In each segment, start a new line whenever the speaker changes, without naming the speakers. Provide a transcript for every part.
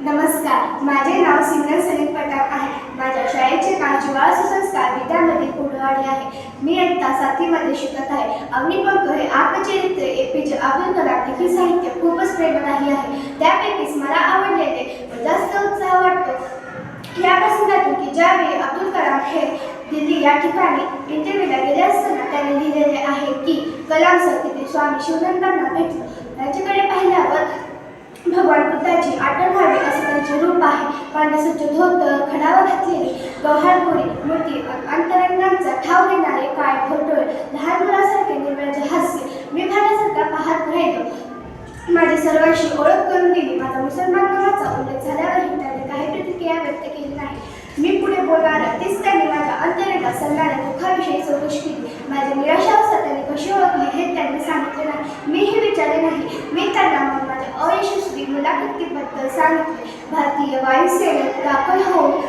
नमस्कार. माझे नाव सिमरन सलीम पटाप आहे. माझ्या शाळेचे नाव जिवाळ सुसंस्कार विद्यामध्ये कुडवाडी आहे. मी आत्ता साथीमध्ये शिकत आहे. अग्निपंख हे आपचरित्र ए पी जे अब्दुल कलाम लिखित साहित्य खूपच प्रेमदायी आहे. त्यापैकीच मला आवडलेले व जास्त उत्साह वाटतो या प्रसंगातून की ज्यावेळी अब्दुल कलाम हे दिल्ली या ठिकाणी इंटरव्ह्यूला गेले असताना त्यांनी लिहिलेले आहे की कलाम सर तिथे स्वामी शिवनंदांना भेटलं. त्यांच्याकडे पाहिल्यावर भगवान बुद्धाची आठवण व्हावी असं त्यांचे रूप आहे. पांढरसच्च धोतर खडावर घातलेली गव्हारपुरी मूर्ती अंतरंगांचा ठाव घेणारे काय फोटोळे लहान मुलासारखे निर्मळचे हास्य मी भाण्यासारखा पाहत राहिलो. माझी सर्वांशी ओळख करून दिली. माझा मुसलमान नावाचा उल्लेख झाल्यावरही त्याने काही प्रतिक्रिया व्यक्त केली नाही. मी पुढे बोलणार तीच त्या माझ्या अंतरेला सल्लाने दुःखाविषयी चौकशी केली माझी निराशावस्था त्यांनी कशी ओळखली हे त्यांनी सांगितले नाही मी हे विचारले नाही मी त्यांना मग माझ्या अयशस्वी मुलाखतीबद्दल सांगितले. भारतीय वायुसेनेत दाखल होऊन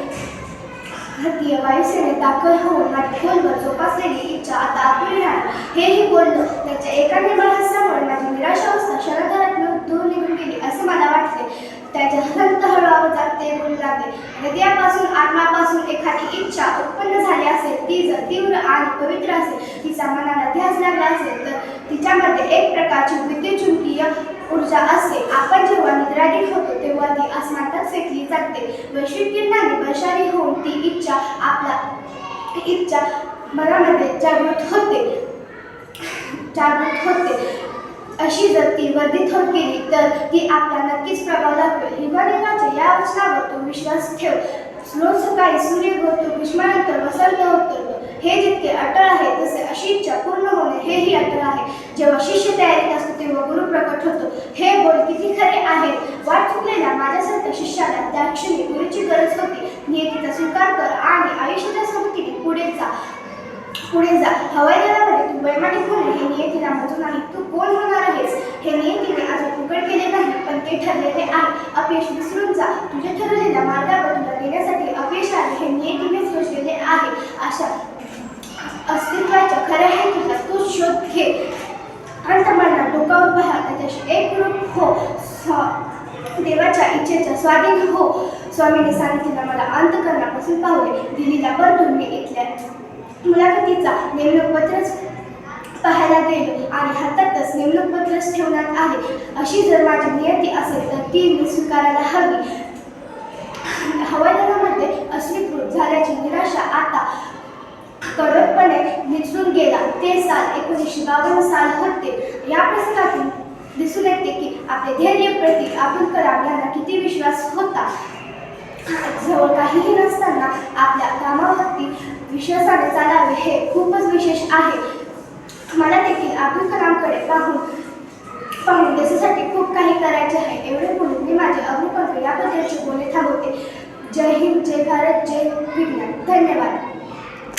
भारतीय वायुसेनेत दाखल होऊन माझी खोलवर जोपासलेली इच्छा आता आपली नाही हेही बोललो. त्याच्या एका निर्मळ माझी माझी निराशावस्था क्षणभरात दूर निघून गेली असं मला वाटले. त्याच्या हलंत हळू आवाजात ते बोलू लागले. हृदयापासून आत्मापासून एखादी इच्छा उत्पन्न झाली असेल ती जर तीव्र नाक पवित्र असेल तिचा मनाला ध्यास लागला असेल तर तिच्यामध्ये एक प्रकारची विद्युचुंबकीय ऊर्जा असते. आपण जेव्हा निद्राधीन होतो तेव्हा ती आसमानात फेकली जाते. वैश्विक किरणाने वर्षारी होऊन ती इच्छा आपला इच्छा मनामध्ये जागृत होते. जागृत होते. अशी जर ती वर्धित होत गेली तर ती आपला नक्कीच प्रभाव दाखवेल. हिमालयाच्या या वचनावर तू विश्वास ठेव. रोज सकाळी सूर्य होतो ग्रीष्मानंतर वसंत होतो. हे जितके अटळ आहे तसे अशी इच्छा पूर्ण होणे हेही अटळ आहे. जेव्हा शिष्य तयारीत असतो तेव्हा गुरु प्रकट होतो. हे बोल किती खरे आहे? वाट चुकलेल्या माझ्यासारख्या शिष्याला त्या क्षणी गुरुची गरज होती. नियतीचा स्वीकार कर आणि आयुष्याच्या सोबतीने पुढे जा. पुढे जा. हवाई दलामध्ये तू वैमानिक होणे हे नियतीला मजून नाही तू कोण होणार आहेस? हे नियतीने अजून उघड केले नाही पण ते ठरलेले आहे. अपयश विसरून जा. तुझ्या ठरवलेल्या मार्गावर तुला देण्यासाठी अपयश आले. हे नियतीनेच सोचलेले आहे. अशा अस्तित्वाच्या खऱ्या हेतूचा तू शोध घे. अंतमनात डोकावर पहा त्याच्याशी एक रूप हो देवाच्या इच्छेच्या स्वाधीन हो. स्वामीने सांगितलेला मला अंतकरणापासून पावले दिल्लीला परतून मी इथल्या मुलाखतीचा नेमणूक पत्रच पाहायला गेलो आणि हातातच नेमणूक पत्रच ठेवण्यात आले. अशी जर माझी नियती असेल तर ती मी स्वीकारायला हवी हवाई दलामध्ये अस्वीकृत झाल्याची निराशा आता कडकपणे निचून गेला ते साल एकोणीसशे बावन्न साल होते या पुस्तकातून दिसून येते की आपले धैर्य प्रती अब्दुल कलाम यांना किती विश्वास होता? जवळ काहीही नसताना आपल्या कामावरती विश्वासाने चालावे हे खूपच विशेष आहे. मला देखील अब्दुल कलामकडे पाहून पाहून देशासाठी खूप काही करायचे आहे. एवढे बोलून मी माझे अग्निपंख याबद्दलचे बोलणे थांबवते. जय हिंद जय भारत जय विज्ञान. धन्यवाद.